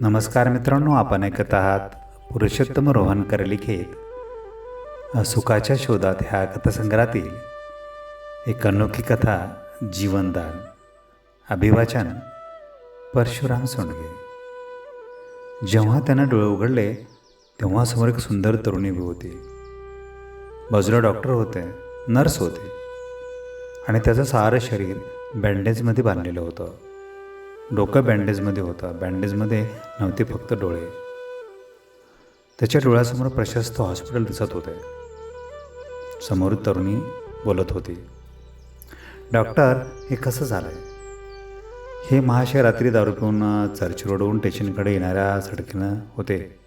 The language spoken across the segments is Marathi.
नमस्कार मित्रांनो आपण ऐकत आहात पुरुषोत्तम रोहनकर लिखित. सुखाच्या शोधात ह्या कथासंग्रहातील एक अनोखी कथा जीवनदान. अभिवाचन परशुराम सोंडगे जेव्हा त्यानं डोळे उघडले तेव्हा समोर एक सुंदर तरुणी उभी होती. बाजूला डॉक्टर होते नर्स होते आणि त्याचं सारं शरीर बँडेजमध्ये बांधलेलं होतं. डोकं बँडेजमध्ये होतं. बँडेजमध्ये नव्हते फक्त डोळे. त्याच्या डोळ्यासमोर प्रशस्त हॉस्पिटल दिसत होते. समोर तरुणी बोलत होती. डॉक्टर हे कसं झालं आहे हे महाशय रात्री दारू पिऊन चर्च रोडवरून स्टेशनकडे येणाऱ्या सडकीनं होते.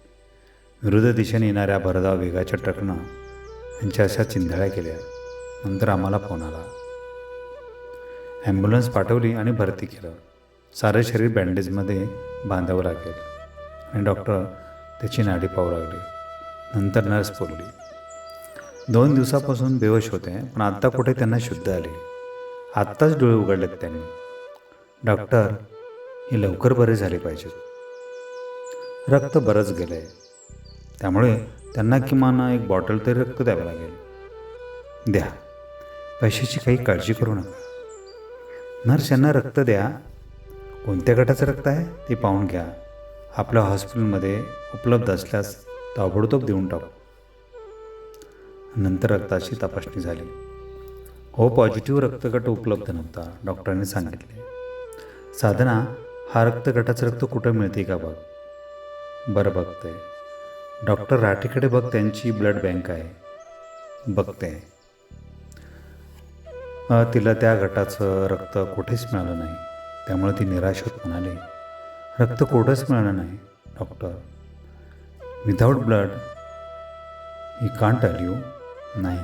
विरुद्ध दिशेने येणाऱ्या भरधाव वेगाच्या ट्रकनं यांच्या अशा चिंधळ्या केल्या. नंतर आम्हाला फोन आला. ॲम्ब्युलन्स पाठवली आणि भरती केलं. सारं शरीर बँडेजमध्ये बांधावं लागेल. आणि डॉक्टर त्याची नाडी पाहू लागले. नंतर नर्स बोलली दोन दिवसापासून बेहोश होते पण आत्ता कुठे त्यांना शुद्ध आले? आत्ताच डोळे उघडलेत त्यांनी. डॉक्टर हे लवकर बरे झाले पाहिजेत. रक्त बरंच गेलं आहे त्यामुळे त्यांना किमान एक बॉटल तरी रक्त द्यावं लागेल. द्या. पैशाची काही काळजी करू नका. नर्स यांना रक्त द्या कोणत्या गटाचं रक्त आहे ते पाहून घ्या. आपल्या हॉस्पिटलमध्ये उपलब्ध असल्यास ताबडतोब देऊन टाकू. नंतर रक्ताची तपासणी झाली. हो पॉझिटिव्ह रक्तगट उपलब्ध नव्हता डॉक्टरांनी सांगितले. साधना हा रक्तगटाचं रक्त कुठं मिळते का बघ? बरं बघते. डॉक्टर राठीकडे बघ त्यांची ब्लड बँक आहे. बघते. तिला त्या गटाचं रक्त कुठेच मिळालं नाही. त्यामुळे ती निराश होत म्हणाली रक्त कुठंच मिळालं नाही डॉक्टर. विदाऊट ब्लड ही कांट आली हो. नाही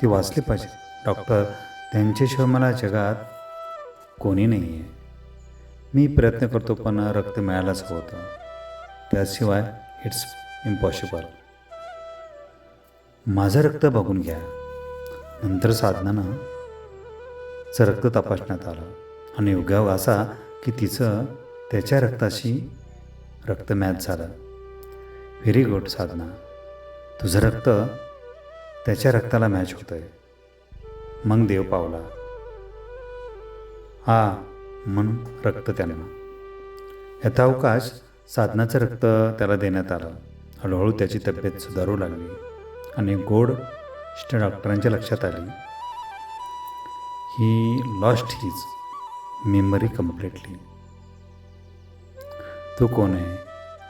ती वाचली पाहिजे डॉक्टर. त्यांच्याशिवाय मला जगात कोणी नाही आहे मी प्रयत्न करतो पण रक्त मिळायलाच होतं. त्याशिवाय इट्स इम्पॉसिबल माझं रक्त बघून घ्या. नंतर साधनानं चं रक्त तपासण्यात आलं. आणि योगायोग असा की तिचं त्याच्या रक्ताशी रक्त मॅच झालं. Very good Sadhana. तुझं रक्त त्याच्या रक्ताला मॅच होतं आहे मग देव पावला. हा म्हणून रक्त त्यांना यथावकाश साधनाचं रक्त त्याला देण्यात आलं. हळूहळू त्याची तब्येत सुधारू लागली आणि गोड इष्ट डॉक्टरांच्या लक्षात आली. He lost his memory completely तो कोण आहे?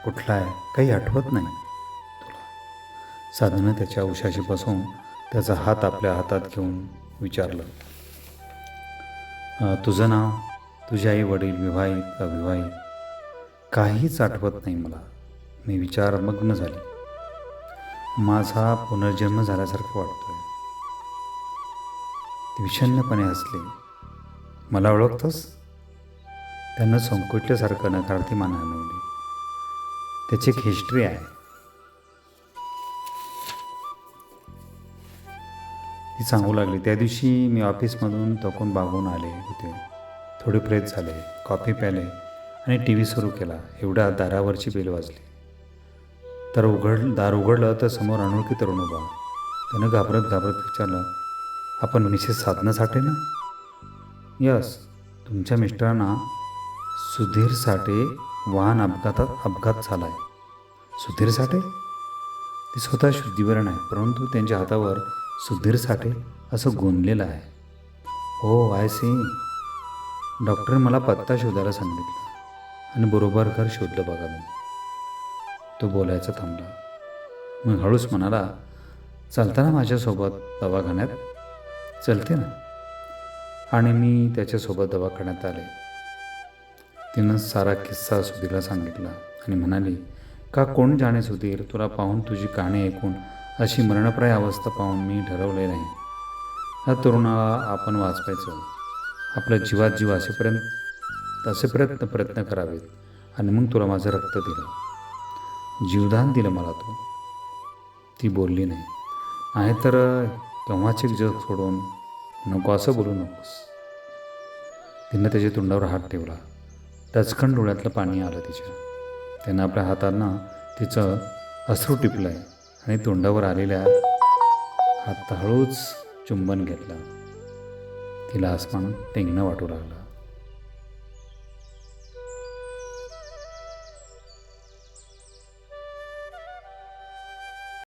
कुठला आहे? काही आठवत नाही. तुला. साधनं त्याच्या उशाशी बसून त्याचा हात आपल्या हातात घेऊन विचारलं. तुझं नाव? तुझे आई वडील विवाहित अविवाहित? काहीच आठवत नाही मला. मी विचारमग्न झाले. माझा पुनर्जन्म झाल्यासारखं वाटतोय. विषन्नपणे विषण्णपणे मला ओळखतोस? त्यानं संकोचल्यासारखं नकारार्थी मान हलवली त्याची एक हिस्ट्री आहे. ती सांगू लागली. त्या दिवशी मी ऑफिसमधून तकून बागून आले होते. थोडे फ्रेश झाले कॉफी प्याले आणि टी व्ही सुरू केला. एवढ्या दारावरची बेल वाजली. तर उघड दार उघडलं तर समोर अनोळखी तरुण उभा. त्यानं घाबरत घाबरत विचारलं आपण मिसेस साधना साठे ना? यस तुमच्या मिस्टरांना सुधीर साठे वाहन अपघातात अपघात झाला आहे सुधीर साठे? ते स्वतः शुद्धीवरण आहे परंतु त्यांच्या हातावर सुधीर साठे असं गोंदलेलं आहे. हो आय सी. डॉक्टर मला पत्ता शोधायला सांगितला आणि बरोबर घर शोधलं बघा मी. तो बोलायचा थांबला. मग हळूच म्हणाला चालताना माझ्यासोबत दवाखान्यात? चलते ना. आणि मी त्याच्यासोबत दवाखान्यात आले. तिनं सारा किस्सा सुधीरला सांगितला आणि म्हणाली का कोण जाणे सुधीर तुला पाहून तुझी कहाणी ऐकून अशी मरणप्राय अवस्था पाहून मी ठरवले नाही. ह्या तरुणाला आपण वाचवायचं. आपल्या जीवात जीव असेपर्यंत असे प्रयत्न प्रयत्न करावेत आणि मग तुला माझं रक्त दिलं. जीवदान दिलं मला तू. ती बोलली नाही. नाहीतर केव्हाचे जग सोडून नको असं बोलू नकोस. तिनं त्याच्या तोंडावर हात ठेवला. टचकन डोळ्यातलं पाणी आलं तिच्या. त्यानं आपल्या हातांना तिचं अश्रू टिपलं आहे आणि तोंडावर आलेल्या हात हळूच चुंबन घेतलं. तिला आसमान टेंगणं वाटू लागलं.